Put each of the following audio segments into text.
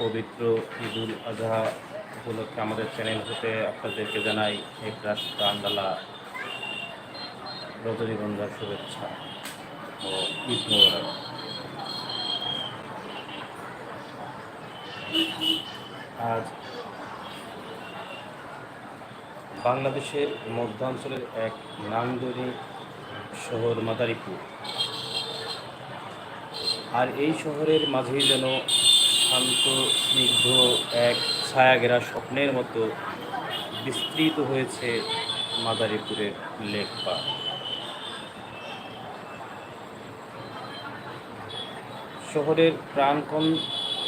পবিত্র ঈদুল আজহা উপলক্ষে আমাদের চ্যানেল হতে আপনাদেরকে জানাই এক রাষ্ট্র আন্দালা রজনীগন্ধার শুভেচ্ছা ও ঈদ মোবারক। আজ বাংলাদেশের মধ্যাঞ্চলের এক নান্দনিক শহর মাদারীপুর। আর এই শহরের মাঝেই যেন শান্ত, স্নিগ্ধ এক ছায়াঘেরা স্বপ্নের মতো বিস্তৃত হয়েছে মাদারীপুরের পার্ক। শহরের প্রাণকণ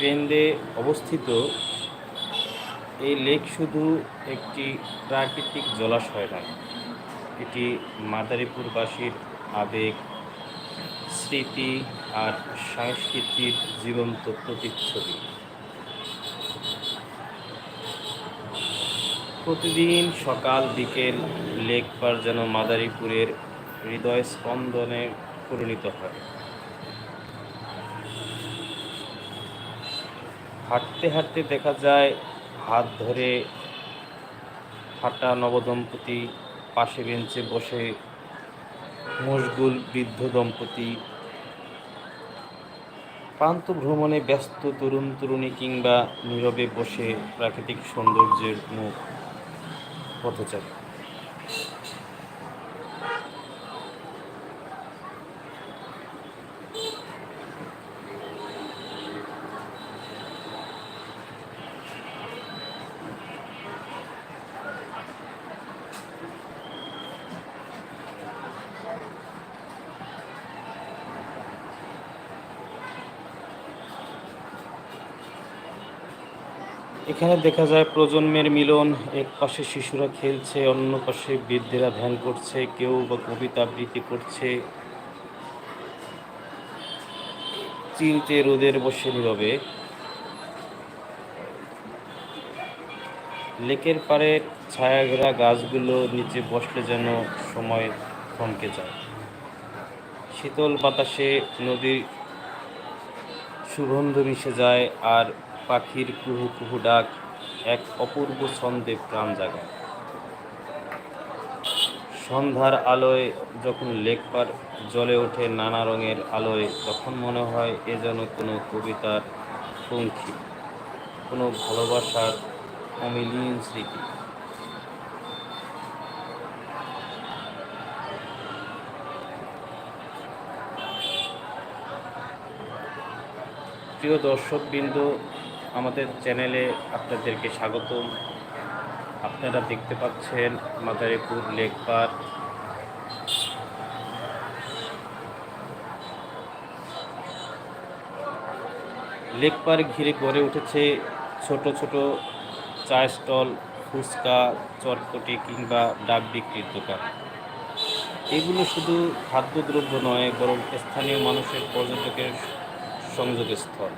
কেন্দ্রে অবস্থিত এই লেক শুধু একটি প্রাকৃতিক জলাশয় নয়, এটি মাদারীপুরবাসীর আবেগ স্মৃতি আর সংস্কৃতির জীবন্ত প্রতিচ্ছবি। প্রতিদিন সকাল বিকেল লেক পার যেন মাদারীপুরের হৃদয় স্পন্দনে পরিণত হয়। হাঁটতে হাঁটতে দেখা যায় হাত ধরে হাঁটা নবদম্পতি, পাশে বেঞ্চে বসে মশগুল বৃদ্ধ দম্পতি প্রান্ত ভ্রমণে ব্যস্ত তরুণ তরুণী কিংবা নীরবে বসে প্রাকৃতিক সৌন্দর্যের মুখ পথচারী। এখানে দেখা যায় প্রজন্মের মিলন, এক পাশে শিশুরা খেলছে, অন্য পাশে বৃদ্ধেরা ধ্যান করছে, কেউ বা কবিতা আবৃত্তি করছে। চিলতে রোদের বসে নীরবে। লেকের পাড়ের ছায়াঘেরা গাছগুলো নিচে বসলে যেন সময় থমকে যায়। শীতল বাতাসে নদীর সুগন্ধ মিশে যায় আর পাখির কুহু কুহু ডাক এক অপূর্ব ছন্দে প্রাণ জাগায়। সন্ধ্যার আলোয় যখন লেক পার জ্বলে ওঠে নানা রঙের আলোয়, তখন মনে হয় এ যেন কোনো কবিতার পঙ্খী, কোনো ভালোবাসার অমিলীন স্মৃতি। প্রিয় দর্শকবৃন্দ আমাদের চ্যানেলে আপনাদেরকে স্বাগতম। আপনারা দেখতে পাচ্ছেন Madaripur lake park lake park ঘিরে গড়ে উঠেছে ছোট ছোট চা স্টল, ফুচকা, চটপটি কিংবা ডাব বিক্রির দোকান। এগুলো শুধু খাদ্যদ্রব্য নয়, বরং স্থানীয় মানুষের পর্যটকের সংযোগস্থল।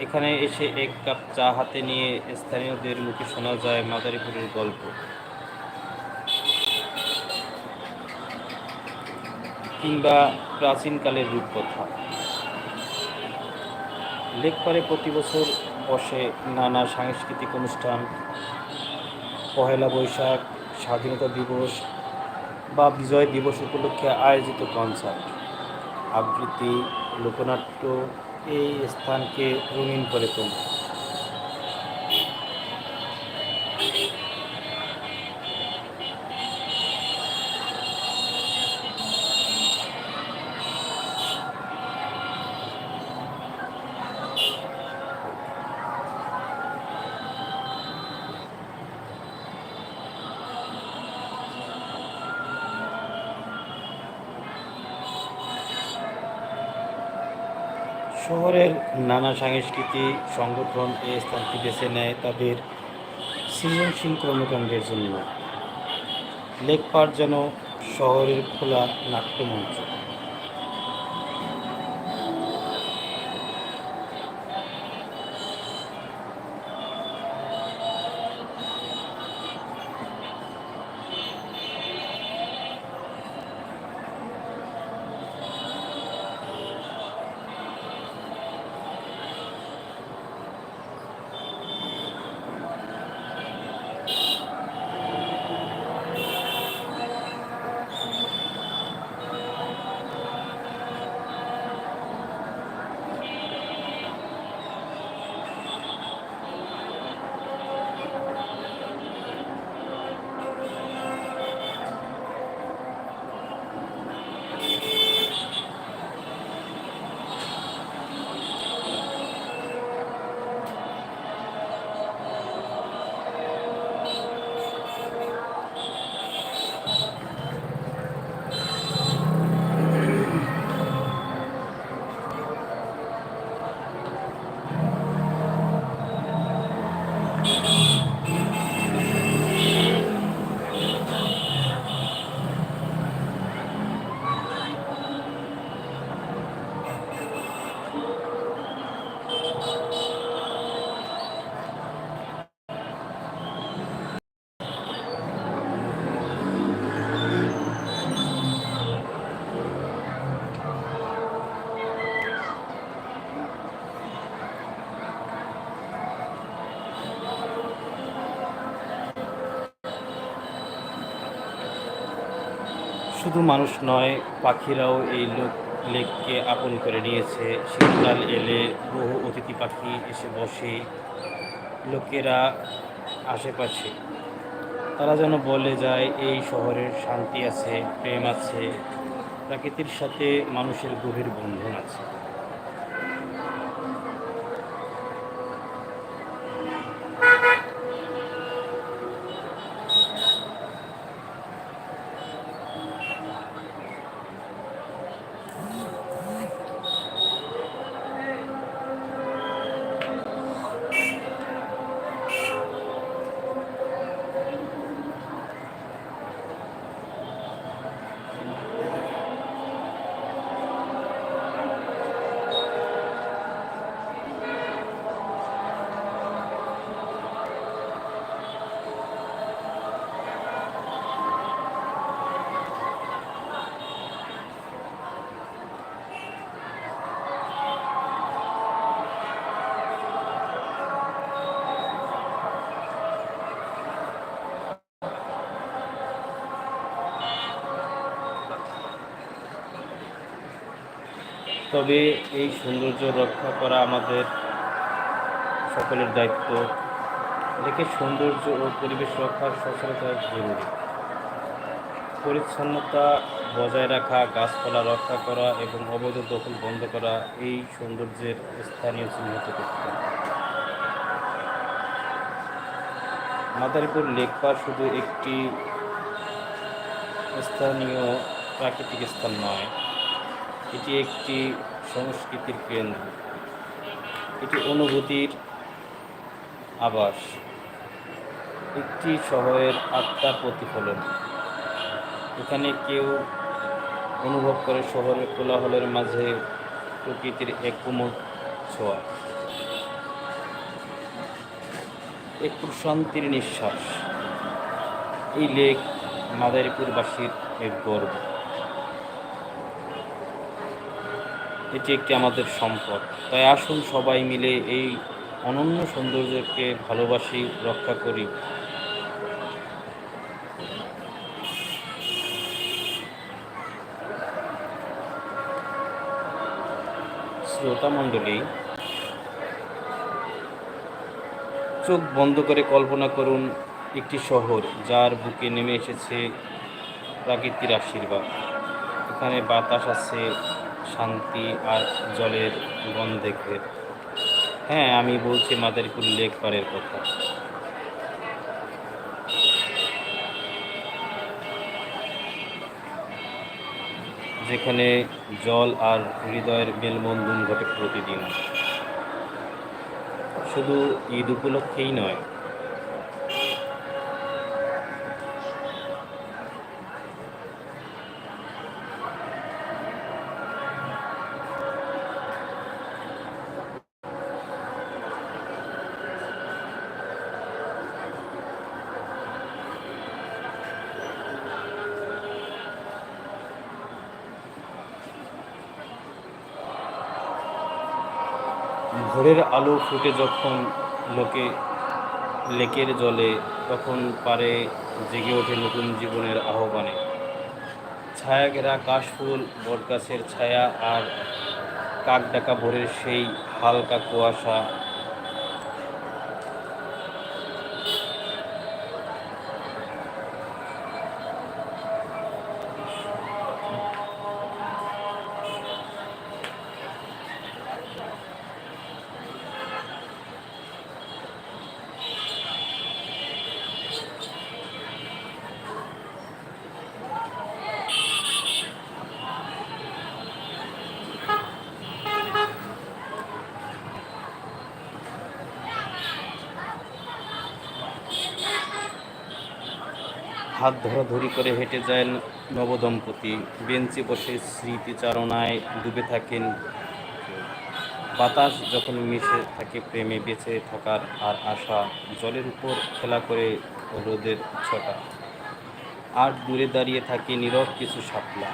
এখানে এসে এক কাপ চা হাতে নিয়ে স্থানীয়দের মুখে শোনা যায় মাদারীপুরের গল্প। কিংবা প্রাচীনকালের রূপকথা। লেকপারে প্রতি বছর বসে নানা সাংস্কৃতিক অনুষ্ঠান, পহেলা বৈশাখ, স্বাধীনতা দিবস বা বিজয় দিবস উপলক্ষে আয়োজিত কনসার্ট। আবৃত্তি, লোকনাট্য এই স্থানকে রঙিন করে তোলে সাংস্কৃতিক সংগঠন এই স্থানটি বেছে নেয় তাদের সৃজনশীল কর্মকাণ্ডের জন্য। লেক যেন শহরের খোলা নাট্যমঞ্চ। শুধু মানুষ নয়, পাখিরাও এই লোক, লেককে আপন করে নিয়েছে। শীতকাল এলে বহু অতিথি পাখি এসে বসে। লোকেরা আশেপাশে, তারা যেন বলে যায়, এই শহরের শান্তি আছে, প্রেম আছে। প্রকৃতির সাথে মানুষের গভীর বন্ধন আছে। তবে এই সৌন্দর্য রক্ষা করা আমাদের সকলের দায়িত্ব লেকের সৌন্দর্য ও পরিবেশ রক্ষার সচেতনতা জরুরি পরিচ্ছন্নতা বজায় রাখা, গাছপালা রক্ষা করা এবং অবৈধ দখল বন্ধ করা এই সৌন্দর্যের স্থানীয় চিহ্নিত করতে। মাদারীপুর লেক শুধু একটি স্থানীয় প্রাকৃতিক স্থান নয় এটি একটি সংস্কৃতির কেন্দ্র। এটি অনুভূতির আবাস। একটি শহরের আত্মার প্রতিফলন। এখানে কেউ অনুভব করে শহরের কোলাহলের মাঝে প্রকৃতির এক কোমল ছোঁয়া। এক প্রশান্তির নিঃশ্বাস। এই লেক মাদারীপুরবাসীর এক গর্ব। এটি একটি আমাদের সম্পদ। তাই আসুন সবাই মিলে এই অনন্য সৌন্দর্যকে ভালোবাসি, রক্ষা করি। শ্রোতা মণ্ডলী, চোখ বন্ধ করে কল্পনা করুন একটি শহর যার বুকে নেমে এসেছে প্রাকৃতির আশীর্বাদ। এখানে বাতাস আছে শান্তি আর জলের গন্ধে হ্যাঁ আমি বলছি মাদারীপুর লেক পাড়ের কথা। যেখানে জল আর হৃদয়ের মেলবন্ধন ঘটে প্রতিদিন। শুধু ঈদ উপলক্ষেই নয় ভোরের আলো ফুটে যখন লোকে লেকের জলে, তখন পারে জেগে ওঠে নতুন জীবনের আহ্বানে। ছায়া ঘেরা কাশফুল, বটগাছের ছায়া আর কাক ডাকা ভোরের সেই হালকা কুয়াশা হাত ধরাধরি করে হেঁটে যায় নবদম্পতি। বেঞ্চে বসে স্মৃতিচারণায় ডুবে থাকেন। বাতাস যখন মিশে থাকে প্রেমে বেঁচে থাকার আর আশা, জলের উপর খেলা করে রোদের ছটা। আর দূরে দাঁড়িয়ে থাকে নীরব কিছু শাপলা।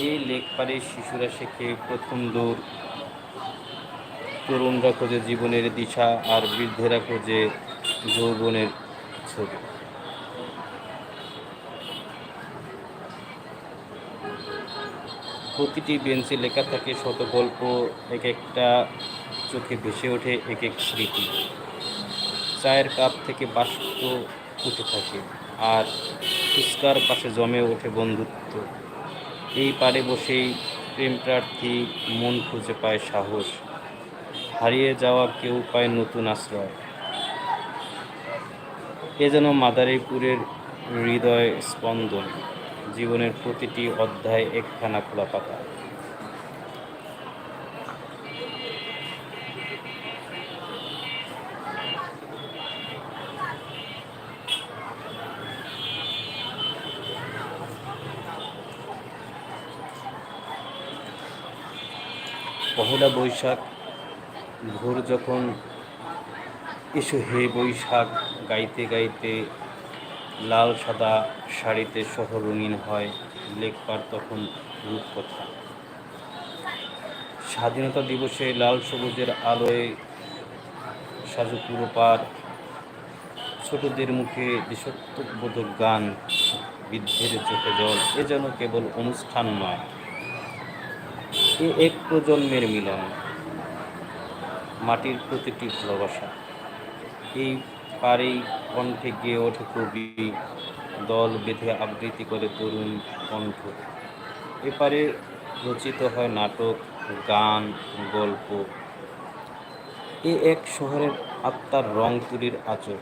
এই লেক পারে শিশুরা শেখে প্রথম দৌড়। তরুণরা খোঁজে জীবনের দিশা আর বৃদ্ধেরা খোঁজে যৌবনের ছবি প্রতিটি বেঞ্চে লেখা থাকে শত গল্প, এক একটা চোখে ভেসে ওঠে এক এক স্মৃতি। চায়ের কাপ থেকে বাষ্প উঠে থাকে আর ফুচকার পাশে জমে ওঠে বন্ধুত্ব। এই পারে বসেই প্রেম প্রার্থী মন খুঁজে পায় সাহস। হারিয়ে যাওয়া কেউ পায় নতুন আশ্রয়। এ যেন মাদারীপুরের হৃদয় স্পন্দন, জীবনের প্রতিটি অধ্যায় একখানা খোলা পাতা। পহেলা বৈশাখ, ভোর যখন এসো হে বৈশাখ গাইতে গাইতে লাল সাদা শাড়িতে সহ রঙিন হয়, লেখবার তখন রূপকথা। স্বাধীনতা দিবসে লাল সবুজের আলোয় সাজু পুরো ছোটদের মুখে দেশত্ববোধক গান, বৃদ্ধের চোখে জল, এ যেন কেবল অনুষ্ঠান নয় এ এক প্রজন্মের মিলন, মাটির প্রতিটি ভালোবাসা। এই পারেই কণ্ঠে গিয়ে ওঠে কবি। দল বেঁধে আবৃত্তি করে তরুণ কণ্ঠ। এপারে রচিত হয় নাটক, গান, গল্প। এ এক শহরের আত্মার রং তুলির আচর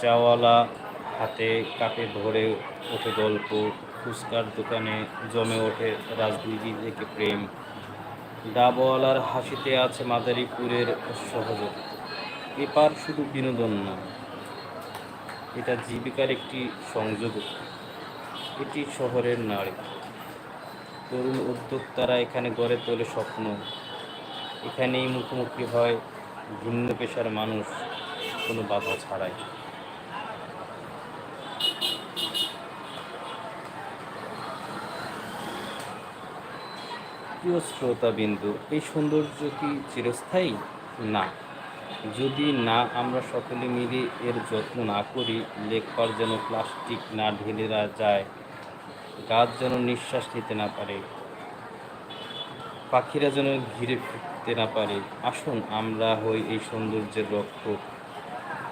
চাওয়ালা হাতে কাপে ভরে ওঠে গল্প, ফুচকার দোকানে জমে ওঠে রাজনীতি থেকে প্রেম। ডাবওয়ালার হাসিতে আছে মাদারীপুরের সহযোগ। এপার শুধু বিনোদন নয় এটা জীবিকার একটি সংযোগ। এটি শহরের নারী। তরুণ উদ্যোক্তারা এখানে গড়ে তোলে স্বপ্ন। এখানেই মুখোমুখি হয় ভিন্ন পেশার মানুষ, কোনো বাধা ছাড়াই। প্রিয় শ্রোতাবিন্দু, এই সৌন্দর্য কি চিরস্থায়ী? না। যদি না, আমরা সকলে মিলে এর যত্ন না করি লেখবার যেন প্লাস্টিক না ঢেলে যায়, গাছ যেন নিঃশ্বাস নিতে না পারে, পাখিরা যেন ঘিরে ফিরতে না পারে, আসুন আমরা হই এই সৌন্দর্যের রক্ষক।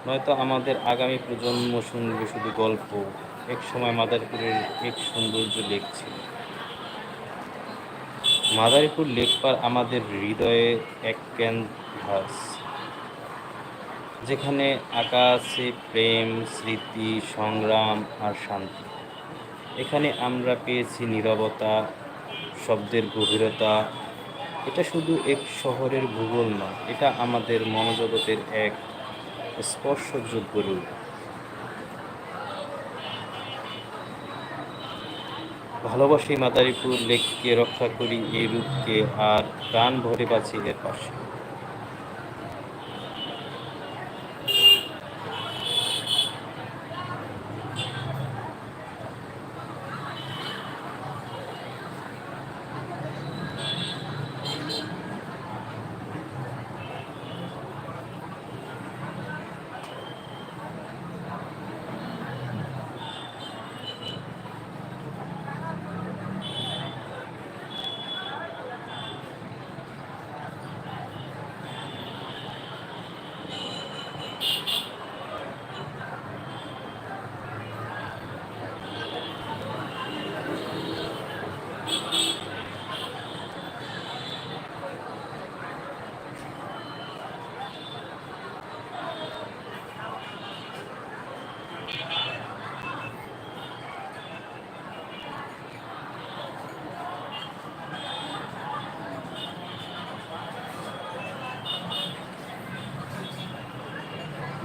নয়তো আমাদের আগামী প্রজন্ম শুনবে শুধু গল্প, এক সময় মাদারপুরের এক সৌন্দর্য লেখছে মাদারীপুর লেখপার আমাদের হৃদয়ে এক ক্যানভাস, যেখানে আকাশে প্রেম, স্মৃতি, সংগ্রাম আর শান্তি। এখানে আমরা পেয়েছি নীরবতা, শব্দের গভীরতা। এটা শুধু এক শহরের ভূগোল নয়, এটা আমাদের মনোজগতের এক স্পর্শযোগ্য রূপ। ভালোবাসি মাদারীপুর লেককে রক্ষা করি এই রূপকে আর প্রাণ ভরে বাঁচি এর পাশে।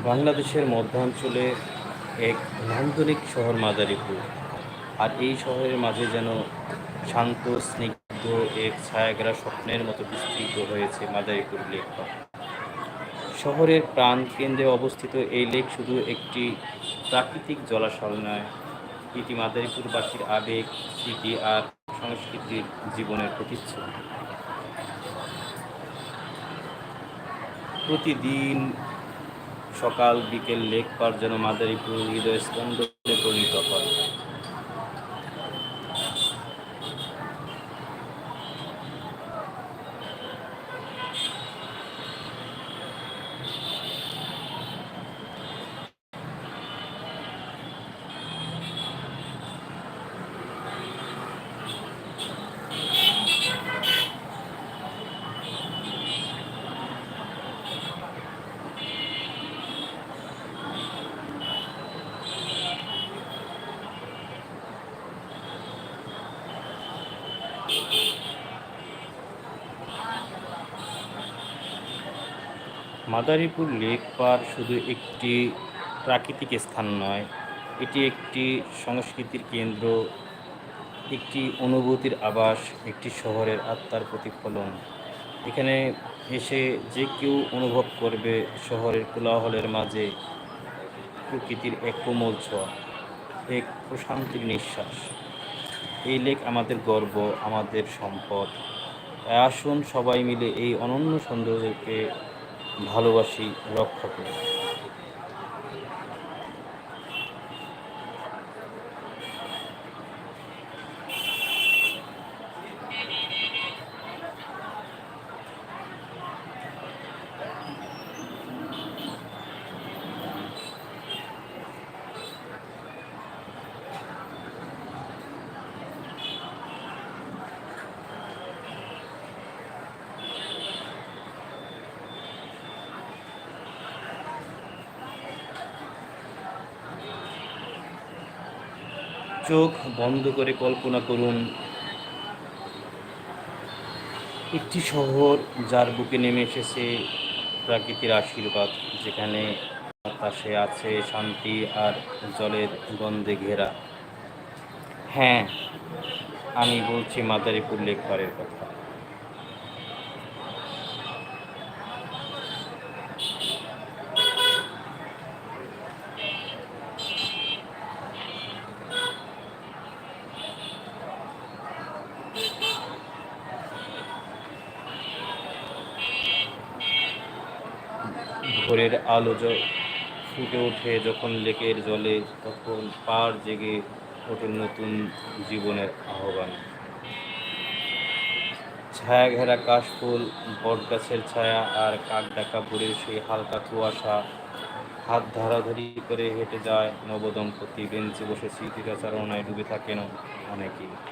বাংলাদেশের মধ্যাঞ্চলে এক নান্দনিক শহর মাদারীপুর। আর এই শহরের মাঝে যেন শান্ত, স্নিগ্ধ, এক ছায়াগ্রা স্বপ্নের মতো বিস্তৃত হয়েছে মাদারীপুর লেক শহরের প্রাণ কেন্দ্রে অবস্থিত এই লেক শুধু একটি প্রাকৃতিক জলাশয় নয়, এটি মাদারীপুরবাসীর আবেগ, স্মৃতি আর সংস্কৃতির জীবনের প্রতিচ্ছবি। প্রতিদিন সকাল বিকেল লেক পার যেন মাদারীপুর হৃদয় স্পন্দনে পরিণত হয়। মাদারীপুর লেক পার শুধু একটি প্রাকৃতিক স্থান নয়, এটি একটি সংস্কৃতির কেন্দ্র, একটি অনুভূতির আবাস, একটি শহরের আত্মার প্রতিফলন। এখানে এসে যে কেউ অনুভব করবে শহরের কোলাহলের মাঝে প্রকৃতির এক কোমল ছোঁয়া, এক প্রশান্তির নিঃশ্বাস। এই লেক আমাদের গর্ব, আমাদের সম্পদ। আসুন সবাই মিলে এই অনন্য সৌন্দর্যকে ভালোবাসি রক্ষা করি। চোখ বন্ধ করে কল্পনা করুন, একটি শহর যার বুকে নেমে এসেছে প্রাকৃতির আশীর্বাদ, যেখানে পাশে আছে শান্তি আর জলের গন্ধে ঘেরা। হ্যাঁ আমি বলছি মাদারীপুর লেকপাড়ের কথা ভোরের আলো ফুটে ওঠে যখন লেকের জলে, তখন পার জেগে ওঠে নতুন জীবনের আহ্বান। ছায়া ঘেরা কাশফুল, বটগাছের ছায়া আর কাক ডাকা ভোরের সেই হালকা কুয়াশা। হাত ধরাধরি করে হেঁটে যায় নবদম্পতি। বেঞ্চে বসে স্মৃতিচারণায় ডুবে থাকেন অনেকেই।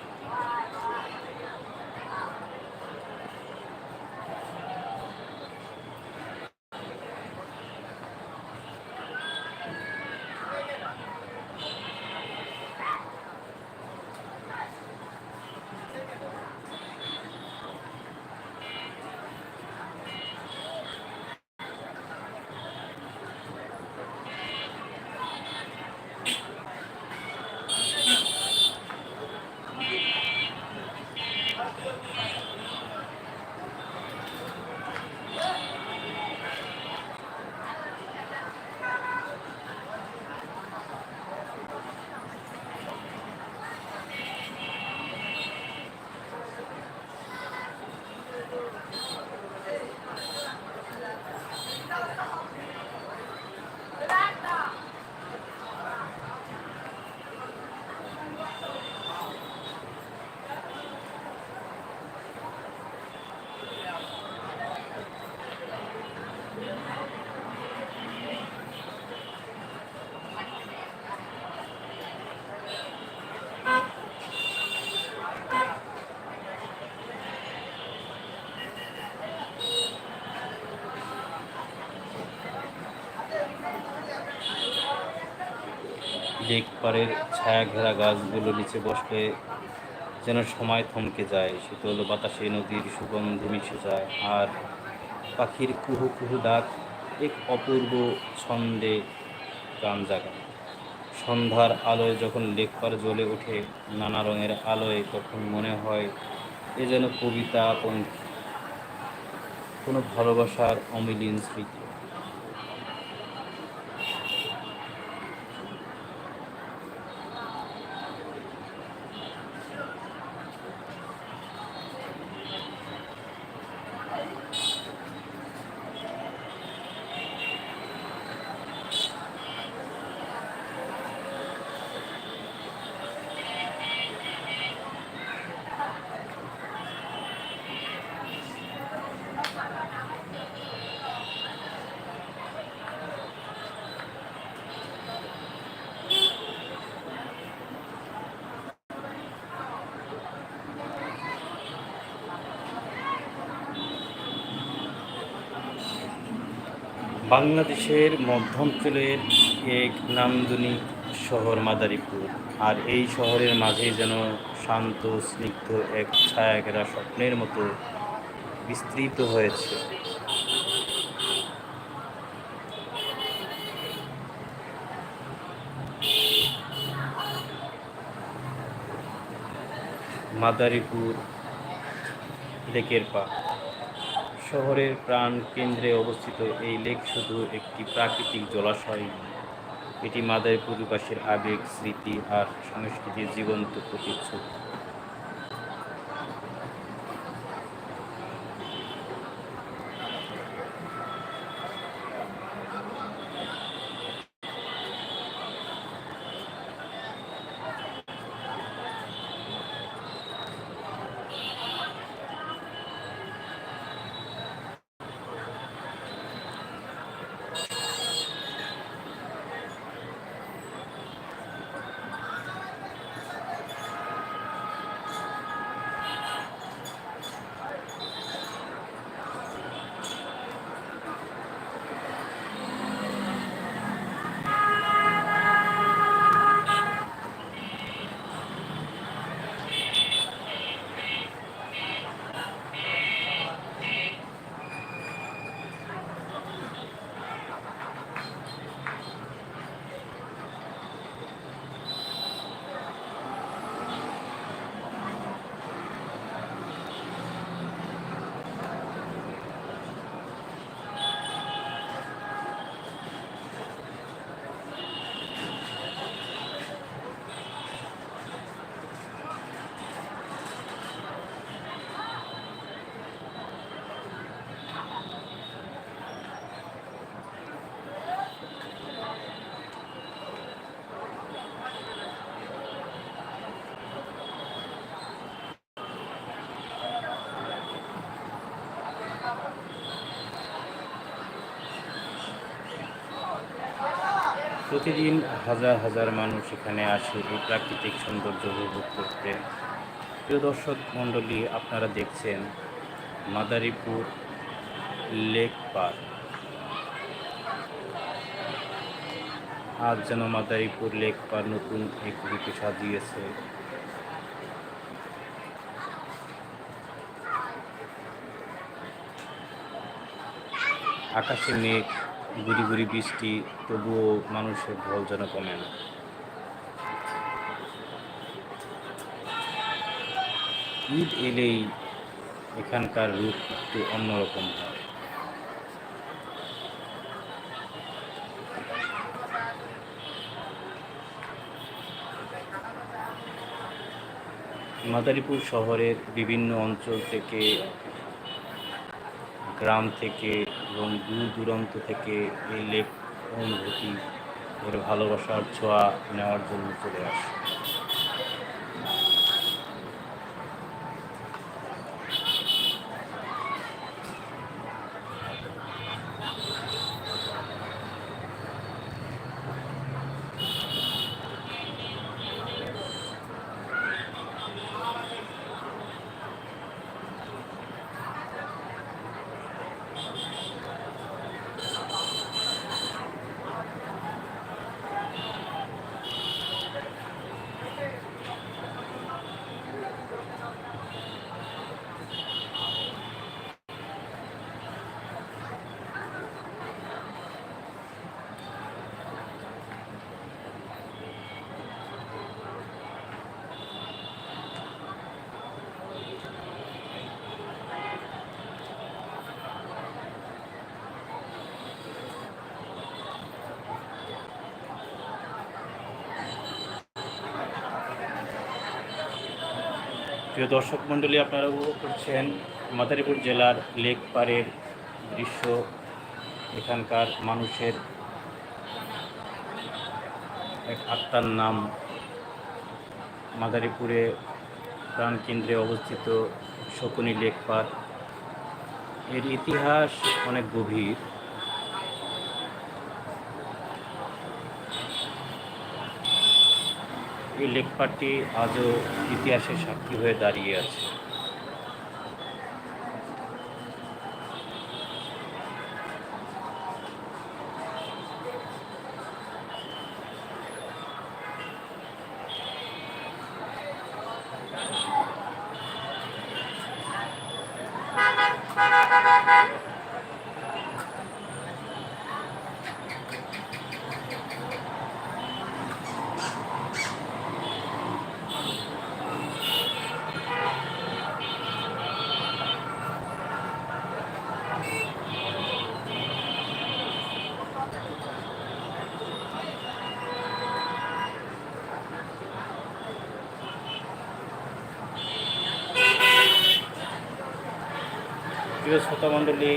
লেক পাড়ের ছায়া ঘেরা গাছগুলো নিচে বসলে যেন সময় থমকে যায়। শীতল বাতাসে নদীর সুগন্ধে মিশে যায় আর পাখির কুহু কুহু ডাক এক অপূর্ব ছন্দে গান জাগায়। সন্ধ্যার আলোয় যখন লেক পার জ্বলে ওঠে, নানা রঙের আলোয় তখন মনে হয় এ যেন কবিতা, কোনো ভালোবাসার অমিলীন স্মৃতি। বাংলাদেশের মধ্যাঞ্চলের এক নান্দনিক শহর মাদারীপুর। আর এই শহরের মাঝে যেন শান্ত, স্নিগ্ধ এক ছায়াঘেরা স্বপ্নের মতো বিস্তৃত হয়েছে। মাদারীপুর লেকের পা শহরের প্রাণ কেন্দ্রে অবস্থিত এই লেক শুধু একটি প্রাকৃতিক জলাশয়। এটি মাদারীপুরবাসীর আবেগ, স্মৃতি আর সংস্কৃতির জীবন্ত প্রতিচ্ছবি। প্রতিদিন হাজার হাজার মানুষ এখানে আসে এই প্রাকৃতিক সৌন্দর্য উপভোগ করতে। প্রিয় দর্শক মণ্ডলী, আপনারা দেখছেন মাদারীপুর লেক পার্ক। আজ যেন মাদারীপুর লেক পার্ক নতুন এক রূপে সাজিয়েছে। আকাশে মেঘ গুড়ি গুড়ি বৃষ্টি, তবুও মানুষের ঢল যেন কমে না। ঈদ এলেই এখানকার রূপ একটু অন্যরকম হয়। মাদারীপুর শহরের বিভিন্ন অঞ্চল থেকে, গ্রাম থেকে এবং দূর দূরান্ত থেকে এই লেপ অনুভূতি এর ভালোবাসার ছোঁয়া নেওয়ার জন্য চলে আসে। প্রিয় দর্শক মণ্ডলী, আপনারা উপভোগ করছেন মাদারীপুর জেলার লেক পাড়ের দৃশ্য। এখানকার মানুষের এক আত্মার নাম মাদারীপুরে প্রাণকেন্দ্রে অবস্থিত শকুনি লেক পার্কের ইতিহাস অনেক গভীর। এই লেখাটি আজও ইতিহাসের সাক্ষী হয়ে দাঁড়িয়ে আছে। প্রিয় শ্রোতা মণ্ডলী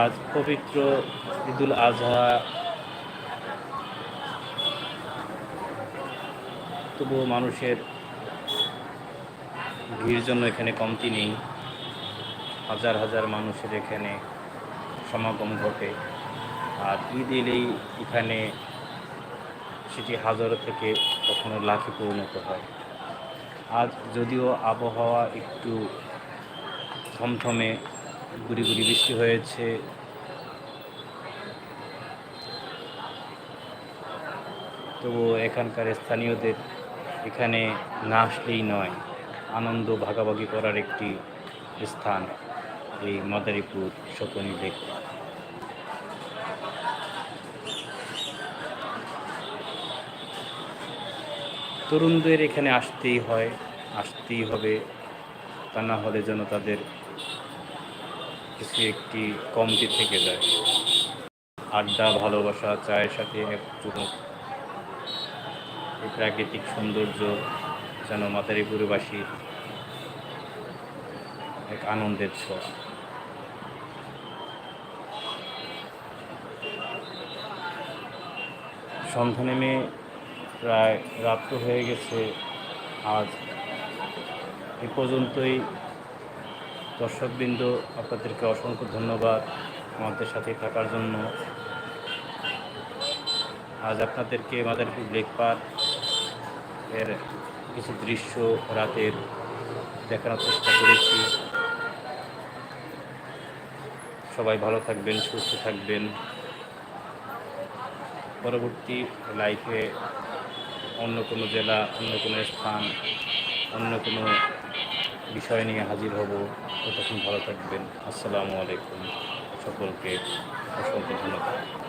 আজ পবিত্র ঈদুল আজহা। তবুও মানুষের ভিড় জন্য এখানে কমতি নেই। হাজার হাজার মানুষের এখানে সমাগম ঘটে। আর ঈদ এলেই এখানে সেটি হাজারো থেকে কখনো লাখে পরিণত হয়। আজ যদিও আবহাওয়া একটু থমথমে গুড়ি গুড়ি বৃষ্টি হয়েছে। তবুও এখানকার স্থানীয়দের এখানে না আসলেই নয়, আনন্দ ভাগাভাগি করার একটি স্থান এই মাদারীপুর শকুনি লেক। তরুণদের এখানে আসতেই হয়, আসতেই হবে, তা না হলে যেন তাদের কিছু একটি কমতি থেকে যায়। আড্ডা, ভালোবাসা, চায়ের সাথে একটু এই প্রাকৃতিক সৌন্দর্য যেন মাতারিপুরবাসী এক আনন্দের ছোঁয়া। সন্ধ্যা নেমে প্রায় রাত্র হয়ে গেছে। আজ এ পর্যন্তই। দর্শকবৃন্দ, আপনাদেরকে অসংখ্য ধন্যবাদ আমাদের সাথে থাকার জন্য। আজ আপনাদেরকে মাদারীপুর লেক পার্কের কিছু দৃশ্য রাতের দেখানোর চেষ্টা করেছি। সবাই ভালো থাকবেন, সুস্থ থাকবেন। পরবর্তী লাইফে অন্য কোনো জেলা, অন্য কোনো স্থান, অন্য কোনো বিষয় নিয়ে হাজির হব। ততক্ষণ ভালো থাকবেন। আসসালামু আলাইকুম। সকলকে অসংখ্য ধন্যবাদ।